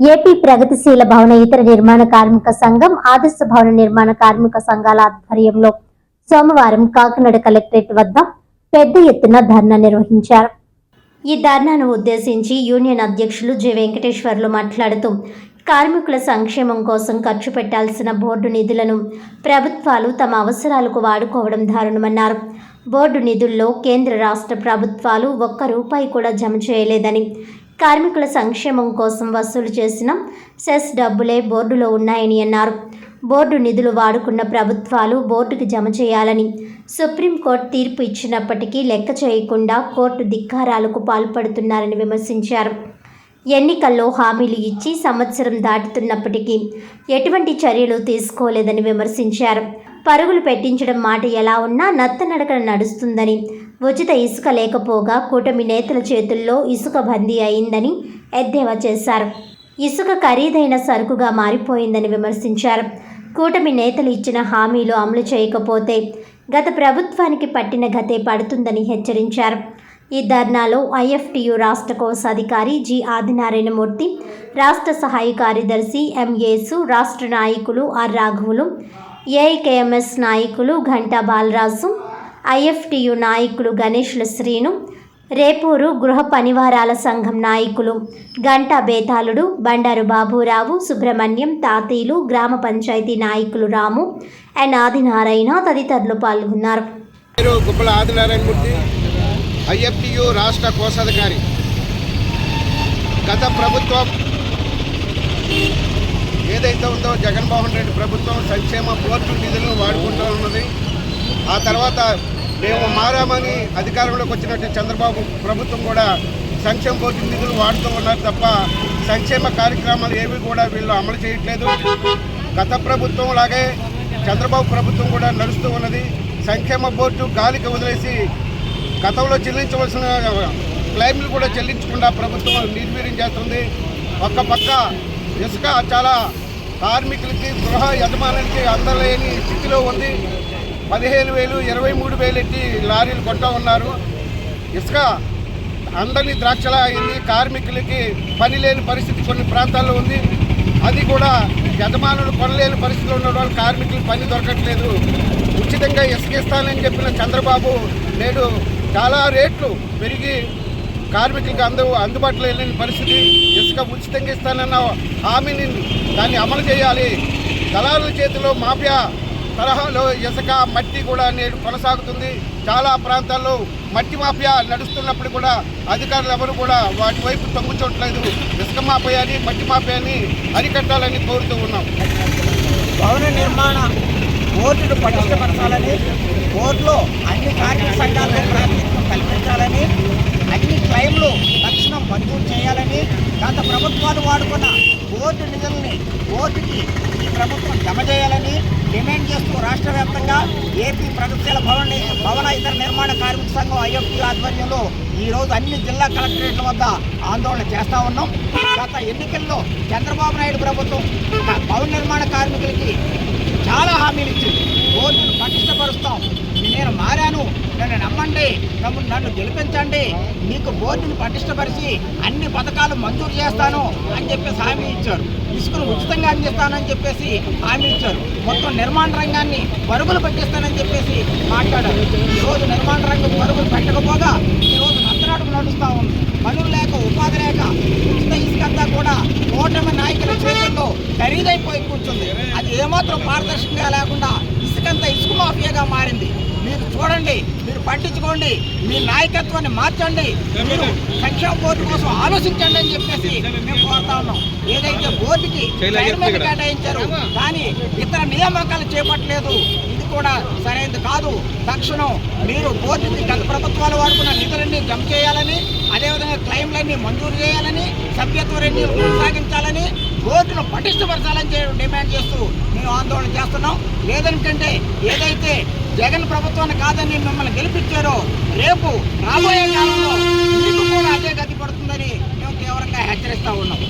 AP ప్రగతిశీల భవన ఇతర నిర్మాణ కార్మిక సంఘం ఆదర్శ భవన నిర్మాణ కార్మిక సంఘాల ఆధ్వర్యంలో సోమవారం కాకినాడ కలెక్టరేట్ వద్ద పెద్ద ఎత్తున ధర్నా నిర్వహించారు. ఈ ధర్నాను ఉద్దేశించి యూనియన్ అధ్యక్షులు జె. వెంకటేశ్వర్లు మాట్లాడుతూ కార్మికుల సంక్షేమం కోసం ఖర్చు పెట్టాల్సిన బోర్డు నిధులను ప్రభుత్వాలు తమ అవసరాలకు వాడుకోవడం దారుణమన్నారు. బోర్డు నిధుల్లో కేంద్ర రాష్ట్ర ప్రభుత్వాలు ఒక్క రూపాయి కూడా జమ చేయలేదని కార్మికుల సంక్షేమం కోసం వసూలు చేసిన సెస్ డబ్బులే బోర్డులో ఉన్నాయని అన్నారు. బోర్డు నిధులు వాడుకున్న ప్రభుత్వాలు బోర్డుకి జమ చేయాలని సుప్రీంకోర్టు తీర్పు ఇచ్చినప్పటికీ లెక్క చేయకుండా కోర్టు ధిక్కారాలకు పాల్పడుతున్నారని విమర్శించారు. ఎన్నికల్లో హామీలు ఇచ్చి సంవత్సరం దాటుతున్నప్పటికీ ఎటువంటి చర్యలు తీసుకోలేదని విమర్శించారు. పరుగులు పెట్టించడం మాట ఎలా ఉన్నా నత్తనడకన నడుస్తుందని ఉచిత ఇసుక లేకపోగా కూటమి నేతల చేతుల్లో ఇసుక బందీ అయిందని ఎద్దేవా చేశారు. ఇసుక ఖరీదైన సరుకుగా మారిపోయిందని విమర్శించారు. కూటమి నేతలు ఇచ్చిన హామీలు అమలు చేయకపోతే గత ప్రభుత్వానికి పట్టిన గతే పడుతుందని హెచ్చరించారు. ఈ ధర్నాలో ఐఎఫ్టియు రాష్ట్ర కోశాధికారి జి. ఆదినారాయణమూర్తి రాష్ట్ర సహాయ కార్యదర్శి ఎంఏసు రాష్ట్ర నాయకులు ఆర్. రాఘవులు ఏఐకేఎంఎస్ నాయకులు ఘంటా బాలరాజు ఐఎఫ్టియు నాయకులు గణేష్ల శ్రీను రేపూరు గృహ పనివారాల సంఘం నాయకులు గంటా బేతాళుడు బండారు బాబురావు సుబ్రహ్మణ్యం తాతీలు గ్రామ పంచాయతీ నాయకులు రాము అండ్ ఆదినారాయణ తదితరులు పాల్గొన్నారు. గుబ్బల ఆదినారాయణమూర్తి ఐఎఫ్టియు రాష్ట్ర కోశాధికారి. గత ప్రభుత్వం ఏదైతే ఉందో జగన్మోహన్ రెడ్డి ప్రభుత్వం సంక్షేమ పోర్టు నిధులను వాడుకుంటూ ఉన్నది. ఆ తర్వాత మేము మారామని అధికారంలోకి వచ్చినట్టు చంద్రబాబు ప్రభుత్వం కూడా సంక్షేమ పోర్టు నిధులు వాడుతూ ఉన్నారు తప్ప సంక్షేమ కార్యక్రమాలు ఏవి కూడా వీళ్ళు అమలు చేయట్లేదు. గత ప్రభుత్వం లాగే చంద్రబాబు ప్రభుత్వం కూడా నడుస్తూ ఉన్నది. సంక్షేమ బోర్డు గాలికి వదిలేసి గతంలో చెల్లించవలసిన క్లైమ్లు కూడా చెల్లించకుండా ప్రభుత్వం నిర్వీర్యం చేస్తుంది. ఒక్క పక్క ఇసుక చాలా కార్మికులకి గృహ యజమానులకి అందలేని స్థితిలో ఉంది. పదిహేను వేలు ఇరవై మూడు వేలు ఎట్టి లారీలు కొంటా ఉన్నారు. ఇసుక అందరినీ ద్రాక్షలా అయింది. కార్మికులకి పని లేని పరిస్థితి కొన్ని ప్రాంతాల్లో ఉంది. అది కూడా యజమానులు కొనలేని పరిస్థితిలో ఉన్న వాళ్ళు కార్మికులకు పని దొరకట్లేదు. ఉచితంగా ఇసుక ఇస్తానని చెప్పిన చంద్రబాబు నేడు చాలా రేట్లు పెరిగి కార్మికులకు అందు అందుబాటులో వెళ్ళిన పరిస్థితి ఇసుక ఉచితంగా ఇస్తానన్న హామీని దాన్ని అమలు చేయాలి. దళారుల చేతిలో మాఫియా తరహాలో ఇసుక మట్టి కూడా నేడు కొనసాగుతుంది. చాలా ప్రాంతాల్లో మట్టి మాఫియా నడుస్తున్నప్పుడు కూడా అధికారులు ఎవరు కూడా వాటి వైపు తొంగు చూడట్లేదు. ఇసుక మాఫియాని మట్టి మాఫియాని అరికట్టాలని కోరుతూ ఉన్నాం. భవన నిర్మాణ కోర్టును పటిష్టపరచాలని బోర్డులో అన్ని కార్మిక సంఘాలకు టైంలో తక్షణం మంజూరు చేయాలని గత ప్రభుత్వాలు వాడుకున్న బోర్డు నిధుల్ని బోర్డుకి ఈ ప్రభుత్వం జమ చేయాలని డిమాండ్ చేస్తూ రాష్ట్ర వ్యాప్తంగా ఏపీ ప్రగతిశీల భవన భవన ఇతర నిర్మాణ కార్మిక సంఘం ఐఎఫ్టీ ఆధ్వర్యంలో ఈరోజు అన్ని జిల్లా కలెక్టరేట్ల వద్ద ఆందోళన చేస్తూ ఉన్నాం. గత ఎన్నికల్లో చంద్రబాబు నాయుడు ప్రభుత్వం భవన నిర్మాణ కార్మికులకి చాలా హామీలు ఇచ్చింది బోర్డును పటిష్టపరుస్తాం నేను మారాను. నన్ను నమ్మండి. నమ్ము నన్ను గెలిపించండి. మీకు బోర్డును పటిష్టపరిచి అన్ని పథకాలు మంజూరు చేస్తాను అని చెప్పేసి హామీ ఇచ్చారు. ఇసుకను ఉచితంగా అందిస్తానని చెప్పేసి హామీ ఇచ్చారు. మొత్తం నిర్మాణ రంగాన్ని పరుగులు పెట్టిస్తానని చెప్పేసి మాట్లాడారు. ఈరోజు నిర్మాణ రంగం పరుగులు పెట్టకపోగా ఈరోజు నత్తనాటకు నడుస్తూ ఉంది. పనులు లేక ఉపాధి లేక ఉచిత ఇసుకంతా కూడా కూటమి నాయకుల చేతుల్లో ఖరీదైపోయి కూర్చుంది. అది ఏమాత్రం పారదర్శకంగా లేకుండా ఇసుక మాఫియాగా మారింది. మీరు చూడండి మీరు పట్టించుకోండి మీ నాయకత్వాన్ని మార్చండి. మీరు సంక్షేమ బోర్డు కోసం ఆలోచించండి అని చెప్పేసి మేము కోరుతా ఉన్నాం. ఏదైతే బోర్డుకి చైర్మన్ కేటాయించారు కానీ ఇతర నియామకాలు చేపట్టలేదు. ఇది కూడా సరైనది కాదు. తక్షణం మీరు బోర్డుకి గత ప్రభుత్వాలు వాడుకున్న నిధులన్నీ జమ చేయాలని అదేవిధంగా క్లైమ్లన్నీ మంజూరు చేయాలని సభ్యత్వ రెన్యూలు కొనసాగించాలని కోర్టును పటిష్టపరచాలని డిమాండ్ చేస్తూ మేము ఆందోళన చేస్తున్నాం. లేదంటే ఏదైతే జగన్ ప్రభుత్వాన్ని కాదని మిమ్మల్ని గెలిపించారో రేపు రాబోయే కాలంలో మీకు కూడా అదే గతి పడుతుందని మేము తీవ్రంగా హెచ్చరిస్తూ ఉన్నాం.